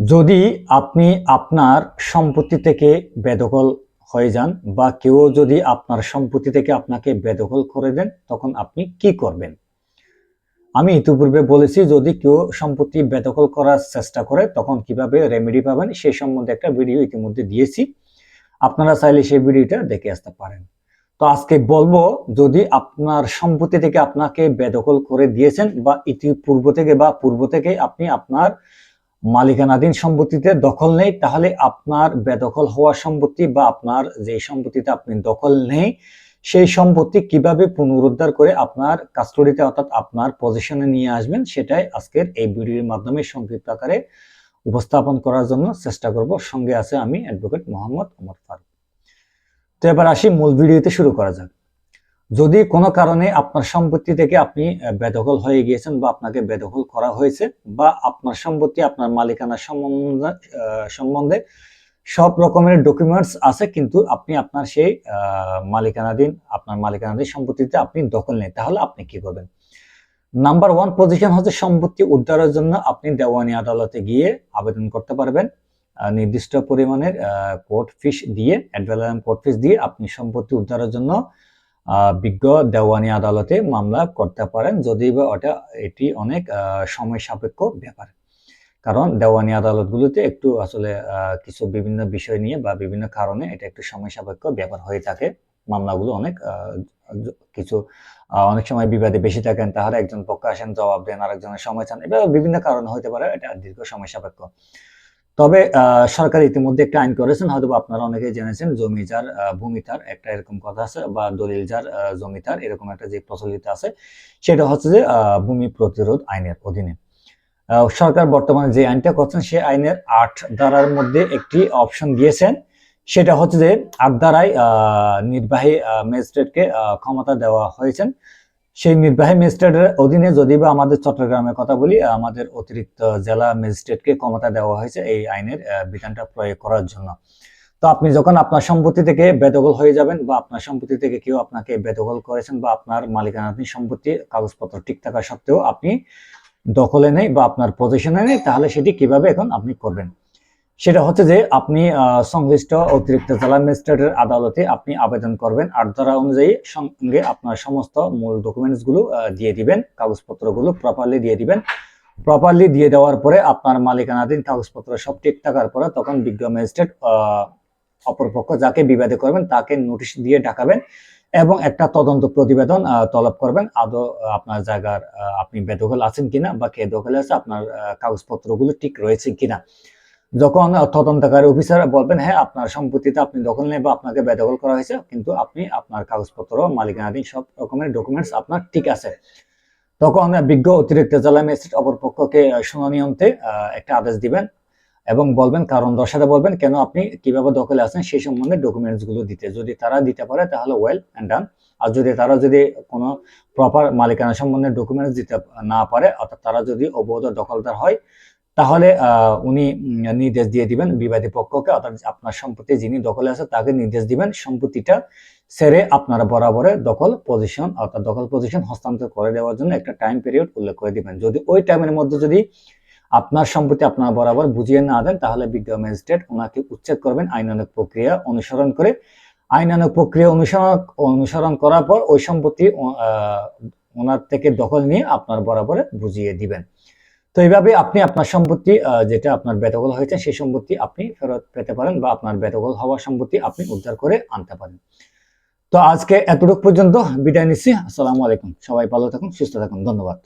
যদি আপনি আপনার সম্পত্তি থেকে বেদখল হয়ে যান বা কেউ যদি আপনার সম্পত্তি থেকে আপনাকে বেদখল করে দেন, তখন আপনি কি করবেন? আমি ইতিপূর্বে বলেছি, যদি কেউ সম্পত্তি বেদখল করার চেষ্টা করে, তখন কীভাবে রেমেডি পাবেন সেই সম্বন্ধে একটা ভিডিও ইতিমধ্যে দিয়েছি। আপনারা চাইলে সেই ভিডিওটা দেখে আসতে পারেন। তো আজকে বলব, যদি আপনার সম্পত্তি থেকে আপনাকে বেদখল করে দিয়েছেন বা ইতিপূর্ব থেকে বা পূর্ব থেকে আপনি আপনার মালিকানাধীন সম্পত্তিতে দখল নেই, তাহলে আপনার বেদখল হওয়া সম্পত্তি বা আপনার যে সম্পত্তিতে আপনি দখল নেই, সেই সম্পত্তি কীভাবে পুনরুদ্ধার করে আপনার কাস্টডিতে অর্থাৎ আপনার পজিশনে নিয়ে আসবেন, সেটাই আজকের এই ভিডিওর মাধ্যমে সংক্ষিপ্ত আকারে উপস্থাপন করার জন্য চেষ্টা করব। সঙ্গে আছে আমি অ্যাডভোকেট মোহাম্মদ ওমর ফারুক। তো এবার আসি মূল ভিডিওতে শুরু করা যাক। যদি কোনো কারণে আপনার সম্পত্তি থেকে আপনি বেদখল হয়ে গিয়েছেন বা আপনাকে বেদখল করা হয়েছে বা আপনার সম্পত্তি আপনার মালিকানা সম্বন্ধে সম্বন্ধে সব রকমের ডকুমেন্টস আছে কিন্তু আপনি আপনার সেই মালিকানাধীন, আপনার মালিকানাধীন সম্পত্তিতে আপনি দখল নেই, তাহলে আপনি কি করবেন? নাম্বার ওয়ান পজিশন হচ্ছে সম্পত্তি উদ্ধারের জন্য আপনি দেওয়ানি আদালতে গিয়ে আবেদন করতে পারবেন। নির্দিষ্ট পরিমাণের কোর্ট ফিস দিয়ে অ্যাডভেলাম কোর্ট ফিস দিয়ে আপনি সম্পত্তি উদ্ধারের জন্য বিজ্ঞ দেওয়ানি আদালতে মামলা করতে পারেন যদি বা ওটা, এটি অনেক সময় সাপেক্ষ ব্যাপার। কারণ দেওয়ানি আদালতগুলোতে একটু আসলে কিছু বিভিন্ন বিষয় নিয়ে বা বিভিন্ন কারণে এটা একটু সময় সাপেক্ষ ব্যাপার হয়ে থাকে। মামলাগুলো অনেক কিছু অনেক সময় বিবাদে বেশি থাকেন তাহলে একজন পক্ষ আসেন, জবাব দেন, আরেকজনের সময় চান এবার বিভিন্ন কারণে হতে পারে, এটা দীর্ঘ সময় সাপেক্ষ তবে সরকার ইতিমধ্যে একটা আইন করেছেন হয়তো আপনারা অনেকেই জেনেছেন জমি যার আহ, ভূমি তার একটা এরকম কথা আছে বা দলিল যার আহ, জমি তার এরকম একটা যে প্রচলিত আছে সেটা হচ্ছে যে ভূমি প্রতিরোধ আইনের অধীনে। সরকার বর্তমানে যে আইনটা করছেন সেই আইনের আট ধারার মধ্যে একটি অপশন দিয়েছেন সেটা হচ্ছে যে আট ধারায় নির্বাহী ম্যাজিস্ট্রেটকে ক্ষমতা দেওয়া হয়েছেন। সেই নির্বাহী ম্যাজিস্ট্রেটের অধীনে যদি বা আমাদের চট্টগ্রামের কথা বলি আমাদের অতিরিক্ত জেলা ম্যাজিস্ট্রেটকে ক্ষমতা দেওয়া হয়েছে এই আইনের বিধানটা প্রয়োগ করার জন্য। তো আপনি যখন আপনার সম্পত্তি থেকে বেদখল হয়ে যাবেন বা আপনার সম্পত্তি থেকে কেউ আপনাকে বেদখল করেছেন বা আপনার মালিকানাধীন সম্পত্তি, কাগজপত্র ঠিক থাকা সত্ত্বেও আপনি দখলে নেই বা আপনার পজিশনে নেই, তাহলে সেটি কীভাবে এখন আপনি করবেন? সেটা হচ্ছে যে আপনি সংশ্লিষ্ট অতিরিক্ত জেলা ম্যাজিস্ট্রেটের আদালতে আপনি আবেদন করবেন আট ধারা অনুযায়ী সঙ্গে আপনার সমস্ত মূল ডকুমেন্টসগুলো দিয়ে দিবেন, কাগজপত্রগুলো প্রপারলি দিয়ে দিবেন। প্রপারলি দিয়ে দেওয়ার পরে আপনার মালিকানাধীন কাগজপত্র সব ঠিক থাকার পরে তখন বিজ্ঞ ম্যাজিস্ট্রেট অপরপক্ষ যাকে বিবাদে করবেন তাকে নোটিশ দিয়ে ডাকাবেন এবং একটা তদন্ত প্রতিবেদন তলব করবেন। আদৌ আপনার জায়গার আপনি বেদখল আছেন কিনা বা কে দখলে আছে, আপনার কাগজপত্রগুলো ঠিক রয়েছে কিনা। যখন তদন্তকারী অফিসার বলবেন হ্যাঁ আপনার সম্পত্তিতে আপনি দখল নেই বা আপনাকে বেদখল করা হয়েছে, কিন্তু আপনি আপনার কাগজপত্র, মালিকানাধীন সব রকমের ডকুমেন্টস আপনার ঠিক আছে। তখন বিজ্ঞ অতিরিক্ত জেলা ম্যাজিস্ট্রেট অপর পক্ষকে শুনানি অন্তে একটা আদেশ দিবেন এবং বলবেন, কারণ দর্শাতে বলবেন, কেন আপনি কীভাবে দখলে আছেন সেই সম্বন্ধে ডকুমেন্টসগুলো দিতে। যদি তারা দিতে পারে, তাহলে ওয়েল অ্যান্ড ডান আর যদি তারা যদি কোনো প্রপার মালিকানা সম্বন্ধে ডকুমেন্টস দিতে না পারে, অর্থাৎ তারা যদি অবৈধ দখলদার হয় তাহলে উনি নির্দেশ দিয়ে দিবেন বিবাদী পক্ষকে, অর্থাৎ আপনার সম্পত্তি যিনি দখলে আছে তাকে নির্দেশ দিবেন সম্পত্তিটা সেরে আপনার বরাবরে দখল পজিশন অর্থাৎ দখল পজিশন হস্তান্তর করে দেওয়ার জন্য একটা টাইম পিরিয়ড উল্লেখ করে দিবেন। যদি ওই টাইমের মধ্যে যদি আপনার সম্পত্তি আপনার বরাবর বুঝিয়ে না দেন, তাহলে বিজ্ঞ ম্যাজিস্ট্রেট ওনাকে উচ্ছেদ করবেন আইনানুগ প্রক্রিয়া অনুসরণ করে। আইনানুগ প্রক্রিয়া অনুসরণ অনুসরণ করার পর ওই সম্পত্তি ওনার থেকে দখল নিয়ে আপনার বরাবরে বুঝিয়ে দিবেন। তো এইভাবে আপনি আপনার সম্পত্তি যেটা আপনার ব্যতগল হয়েছে, সেই সম্পত্তি আপনি ফেরত পেতে পারেন বা আপনার ব্যতগল হওয়া সম্পত্তি আপনি উদ্ধার করে আনতে পারেন। তো আজকে এতটুকু পর্যন্ত বিদায় নিচ্ছি। আসসালামু আলাইকুম। সবাই ভালো থাকুন, সুস্থ থাকুন। ধন্যবাদ।